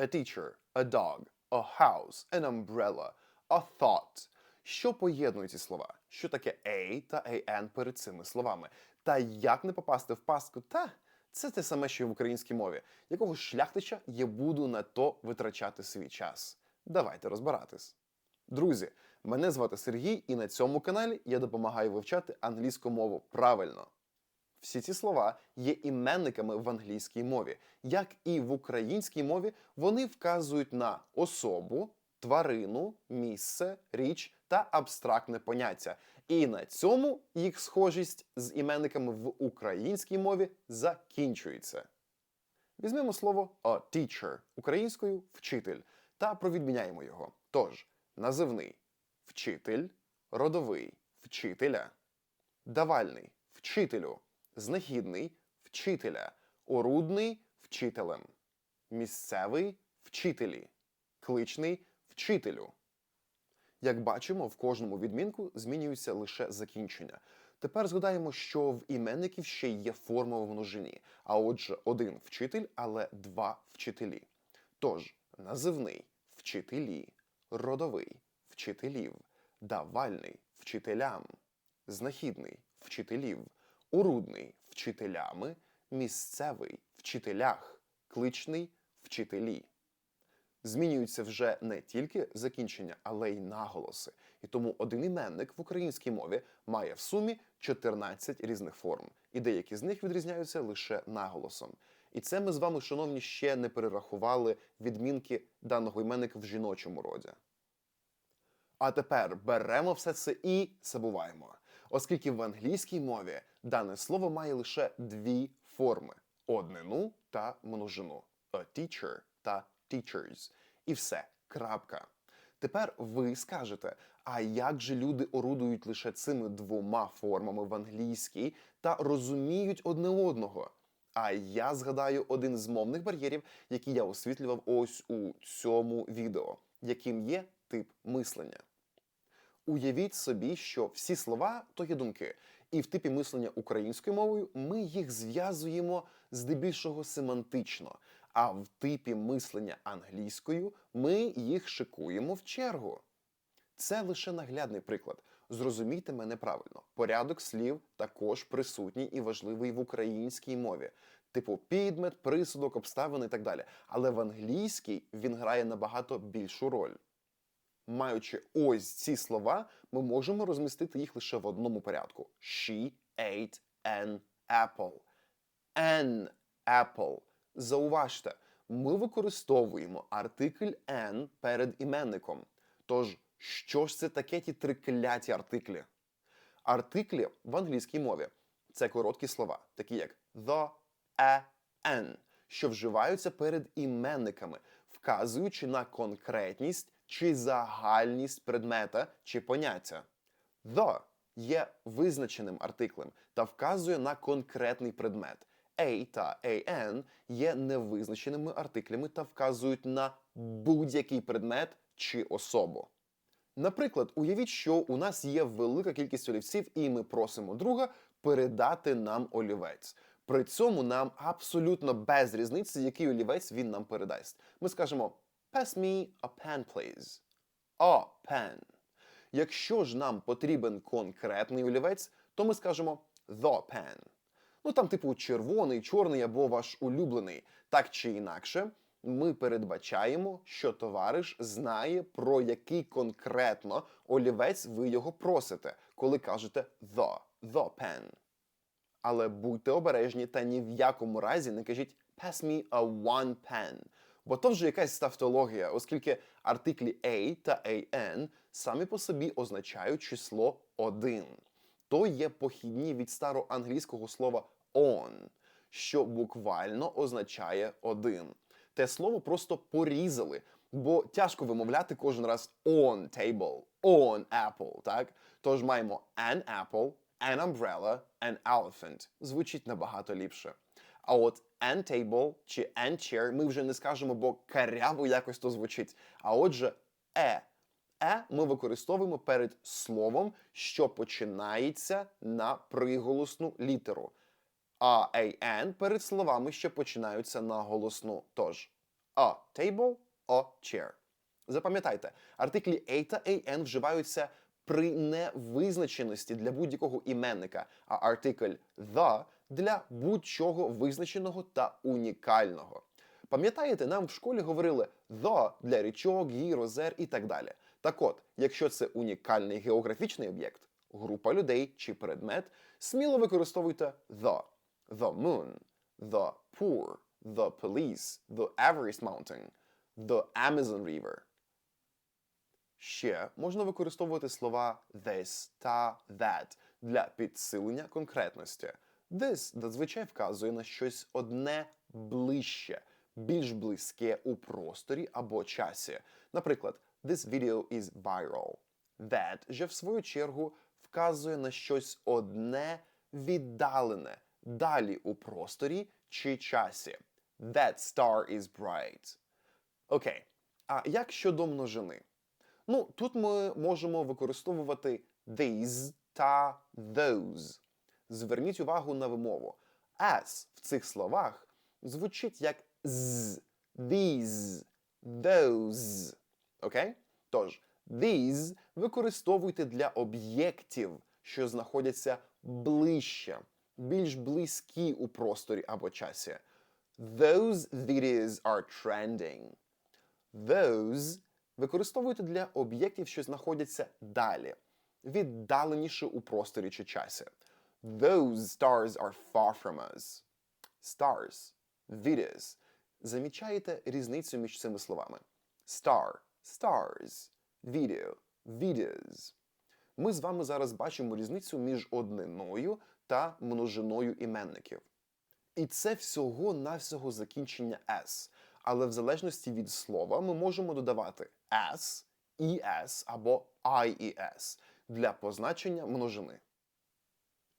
a teacher, a dog, a house, an umbrella, a thought. Що поєднує ці слова? Що таке a та an перед цими словами? Та як не попасти в пастку? Та це те саме, що і в українській мові. Якого шляхтича я буду на то витрачати свій час? Давайте розбиратись. Друзі, мене звати Сергій, і на цьому каналі я допомагаю вивчати англійську мову правильно. Всі ці слова є іменниками в англійській мові. Як і в українській мові, вони вказують на особу, тварину, місце, річ та абстрактне поняття. І на цьому їх схожість з іменниками в українській мові закінчується. Візьмемо слово a teacher українською вчитель та провідміняємо його. Тож, називний вчитель, родовий вчителя, давальний вчителю, знахідний вчителя, орудний вчителем, місцевий вчителі, кличний вчителю. Як бачимо, в кожному відмінку змінюється лише закінчення. Тепер згадаємо, що в іменників ще є форма в множині, а отже, один вчитель, але два вчителі. Тож, називний вчителі, родовий вчителів, давальний вчителям, знахідний вчителів, орудний вчителями, місцевий вчителях, кличний вчителі змінюються вже не тільки закінчення, але й наголоси. І тому один іменник в українській мові має в сумі 14 різних форм, і деякі з них відрізняються лише наголосом. І це ми з вами, шановні, ще не перерахували відмінки даного іменника в жіночому роді. А тепер беремо все це і забуваємо, оскільки в англійській мові дане слово має лише дві форми: однину та множину a teacher та teachers. І все. Крапка. Тепер ви скажете, а як же люди орудують лише цими двома формами в англійській та розуміють одне одного? А я згадаю один з мовних бар'єрів, який я освітлював ось у цьому відео, яким є тип мислення. Уявіть собі, що всі слова то є думки, і в типі мислення українською мовою ми їх зв'язуємо здебільшого семантично, а в типі мислення англійською ми їх шикуємо в чергу. Це лише наглядний приклад. Зрозумійте мене правильно. Порядок слів також присутній і важливий в українській мові, типу підмет, присудок, обставини і так далі. Але в англійській він грає набагато більшу роль. Маючи ось ці слова, ми можемо розмістити їх лише в одному порядку: She ate an apple. An apple. Зауважте, ми використовуємо артикль an перед іменником. Тож, що ж це таке ті трикляті артиклі? Артиклі в англійській мові це короткі слова, такі як the, a, an, що вживаються перед іменниками, вказуючи на конкретність чи загальність предмета чи поняття. The є визначеним артиклем та вказує на конкретний предмет. A та an є невизначеними артиклями та вказують на будь-який предмет чи особу. Наприклад, уявіть, що у нас є велика кількість олівців, і ми просимо друга передати нам олівець. При цьому нам абсолютно без різниці, який олівець він нам передасть. Ми скажемо Pass me a pen, please. A pen. Якщо ж нам потрібен конкретний олівець, то ми скажемо the pen. Ну там, типу, червоний, чорний або ваш улюблений. Так чи інакше, ми передбачаємо, що товариш знає, про який конкретно олівець ви його просите, коли кажете the, the pen. Але будьте обережні та ні в якому разі не кажіть pass me a one pen, бо то вже якась тавтологія, оскільки артиклі a та an самі по собі означають число 1. То є похідні від староанглійського слова on, що буквально означає один. Те слово просто порізали, бо тяжко вимовляти кожен раз on table, on apple, так? Тож маємо an apple, an umbrella, an elephant. Звучить набагато ліпше. А от an table чи an chair ми вже не скажемо, бо каряво якось то звучить. А отже, е. Е ми використовуємо перед словом, що починається на приголосну літеру. А an перед словами, що починаються на голосну. Тож A table, a chair. Запам'ятайте, артиклі a та an вживаються при невизначеності для будь-якого іменника, а артикль the для будь-чого визначеного та унікального. Пам'ятаєте, нам в школі говорили the для річок, гір, озер і так далі. Так от, якщо це унікальний географічний об'єкт, група людей чи предмет, сміло використовуйте the. The moon, the poor, the police, the Everest mountain, the Amazon River. Ще можна використовувати слова this та that для підсилення конкретності. This зазвичай вказує на щось одне ближче, більш близьке у просторі або часі. Наприклад, this video is viral. That же, в свою чергу, вказує на щось одне віддалене, далі у просторі чи часі. That star is bright. Окей. А як щодо множини? Ну, тут ми можемо використовувати these та those. Зверніть увагу на вимову. S в цих словах звучить як з, these, those. Окей? Тож, these використовуйте для об'єктів, що знаходяться ближче, більш близькі у просторі або часі. Those videos are trending. Those використовуйте для об'єктів, що знаходяться далі, віддаленіше у просторі чи часі. Those stars are far from us. Stars, videos. Замічаєте різницю між цими словами? Star, stars, video, videos. Ми з вами зараз бачимо різницю між одниною та множиною іменників. І це всього-навсього закінчення S. Але в залежності від слова ми можемо додавати S, ES або IES для позначення множини.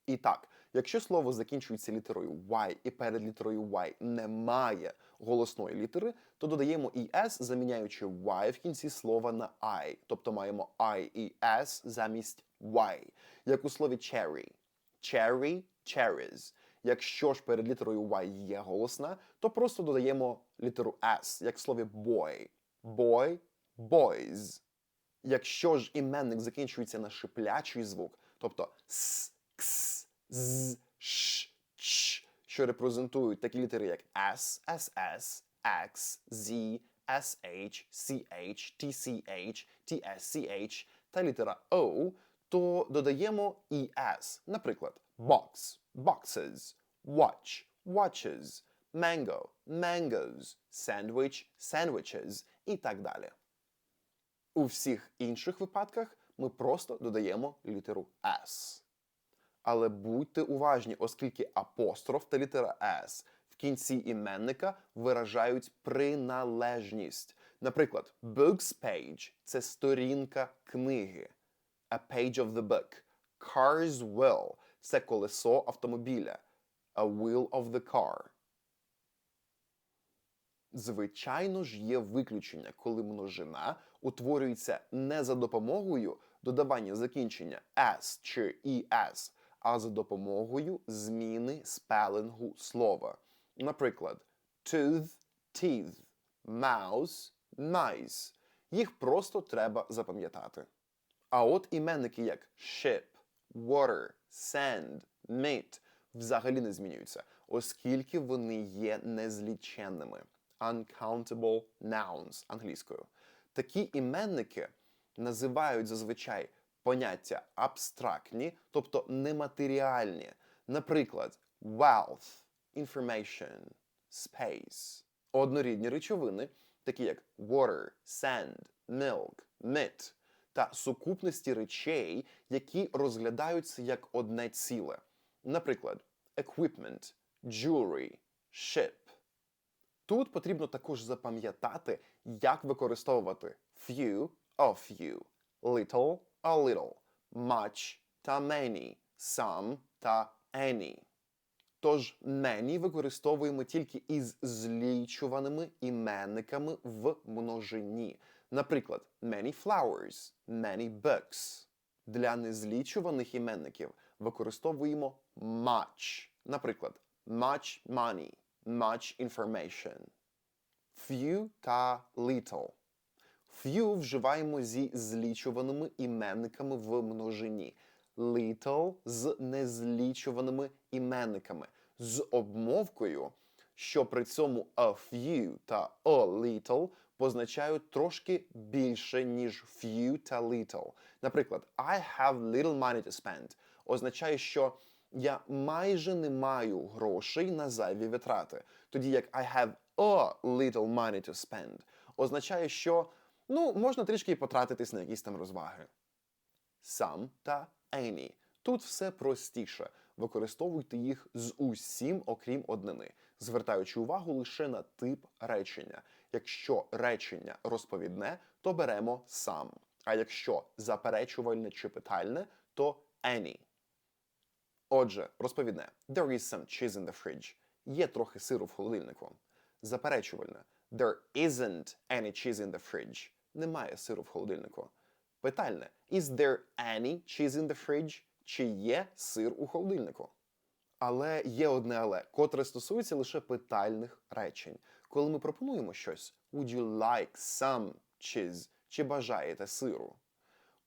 І так, якщо слово закінчується літерою Y і перед літерою Y немає голосної літери, то додаємо ES, заміняючи Y в кінці слова на I, тобто маємо IES замість Y, як у слові cherry. Cherry, cherries. Якщо ж перед літерою Y є голосна, то просто додаємо літеру S, як в слові boy. Boy, boys. Якщо ж іменник закінчується на шиплячий звук, тобто с, кс, з, ш, ч, що репрезентують такі літери, як S, SS, X, Z, SH, CH, TCH, TSCH та літера O, то додаємо ES. Наприклад, box, boxes, watch, watches, mango, mangoes, sandwich, sandwiches і так далі. У всіх інших випадках ми просто додаємо літеру S. Але будьте уважні, оскільки апостроф та літера S в кінці іменника виражають приналежність. Наприклад, books page – це сторінка книги. A page of the book. Car's wheel – це колесо автомобіля. A wheel of the car. Звичайно ж, є виключення, коли множина утворюється не за допомогою додавання закінчення s чи es, а за допомогою зміни спелингу слова. Наприклад, tooth, teeth, mouse, mice. Їх просто треба запам'ятати. А от іменники як ship, water, sand, meat взагалі не змінюються, оскільки вони є незліченними. Uncountable nouns англійською. Такі іменники називають зазвичай поняття абстрактні, тобто нематеріальні. Наприклад, wealth, information, space. Однорідні речовини, такі як water, sand, milk, meat, та сукупності речей, які розглядаються як одне ціле. Наприклад, equipment, jewelry, ship. Тут потрібно також запам'ятати, як використовувати few a few, little a little, much та many, some та any. Тож many використовуємо тільки із злічуваними іменниками в множині. Наприклад, many flowers, many books. Для незлічуваних іменників використовуємо much. Наприклад, much money, much information. few та little. Few вживаємо зі злічуваними іменниками в множині. Little з незлічуваними іменниками. З обмовкою, що при цьому a few та a little позначають трошки більше, ніж few та little. Наприклад, I have little money to spend означає, що я майже не маю грошей на зайві витрати. Тоді як I have a little money to spend означає, що ну, можна трішки потратитись на якісь там розваги. Some та any. Тут все простіше. Використовуйте їх з усім, окрім однини, звертаючи увагу лише на тип речення. Якщо речення розповідне, то беремо some. А якщо заперечувальне чи питальне, то any. Отже, розповідне. There is some cheese in the fridge. Є трохи сиру в холодильнику. Заперечувальне. There isn't any cheese in the fridge. Немає сиру в холодильнику. Питальне. Is there any cheese in the fridge? Чи є сир у холодильнику? Але є одне але, котре стосується лише питальних речень. Коли ми пропонуємо щось, would you like some cheese? Чи бажаєте сиру?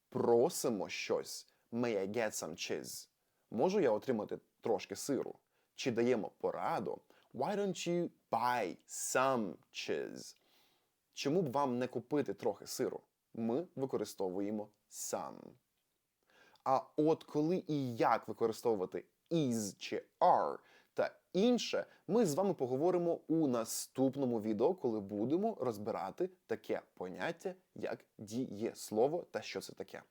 Просимо щось, may I get some cheese? Можу я отримати трошки сиру? Чи даємо пораду? Why don't you buy some cheese? Чому б вам не купити трохи сиру? Ми використовуємо some. А от коли і як використовувати is чи are та інше, ми з вами поговоримо у наступному відео, коли будемо розбирати таке поняття, як дієслово та що це таке.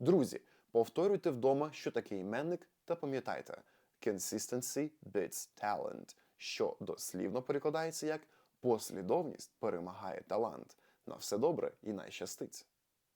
Друзі, повторюйте вдома, що таке іменник, та пам'ятайте, consistency beats talent, що дослівно перекладається як послідовність перемагає талант. На все добре і найщастить!